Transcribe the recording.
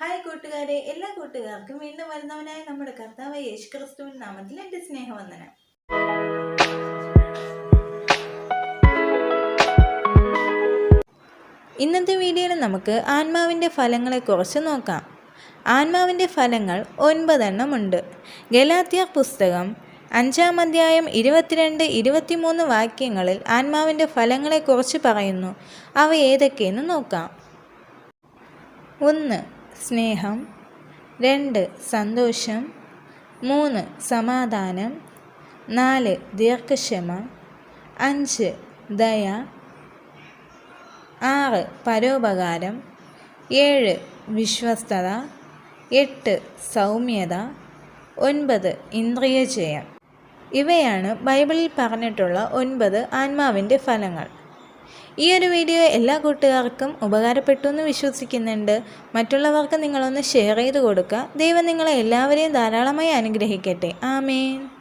Hi കൂട്ടുകാരെ എല്ലാ കൂട്ടുകാർക്കും വീണ്ടും വരുന്നവനായ നമ്മുടെ കർത്താവ് യേശു ക്രിസ്തുവിൻ നാമത്തിൽ എന്റെ സ്നേഹവന്ദനം. ഇന്നത്തെ വീഡിയോയിൽ നമുക്ക് ആത്മാവിന്റെ കുറച്ച് നോക്കാം. ആത്മാവിന്റെ ഫലങ്ങൾ ഒൻപതെണ്ണമുണ്ട് ഗലാത്യ പുസ്തകം അഞ്ചാം അധ്യായം ഇരുപത്തിരണ്ട് ഇരുപത്തിമൂന്ന് വാക്യങ്ങളിൽ ആത്മാവിന്റെ ഫലങ്ങളെക്കുറിച്ച് പറയുന്നു. അവ ഏതൊക്കെയെന്ന് നോക്കാം. ഒന്ന് സ്നേഹം രണ്ട് സന്തോഷം മൂന്ന് സമാധാനം നാല് ദീർഘക്ഷമ അഞ്ച് ദയ ആറ് പരോപകാരം ഏഴ് വിശ്വസ്തത എട്ട് സൗമ്യത ഒൻപത് ഇന്ദ്രിയജയം. ഇവയാണ് ബൈബിളിൽ പറഞ്ഞിട്ടുള്ള ഒൻപത് ആത്മാവിന്റെ ഫലങ്ങൾ. ഈ ഒരു വീഡിയോ എല്ലാ കൂട്ടുകാർക്കും ഉപകാരപ്പെട്ടു എന്ന് വിശ്വസിക്കുന്നുണ്ട്. മറ്റുള്ളവർക്ക് നിങ്ങളൊന്ന് ഷെയർ ചെയ്ത് കൊടുക്കുക. ദൈവം നിങ്ങളെ എല്ലാവരെയും ധാരാളമായി അനുഗ്രഹിക്കട്ടെ. ആമേൻ.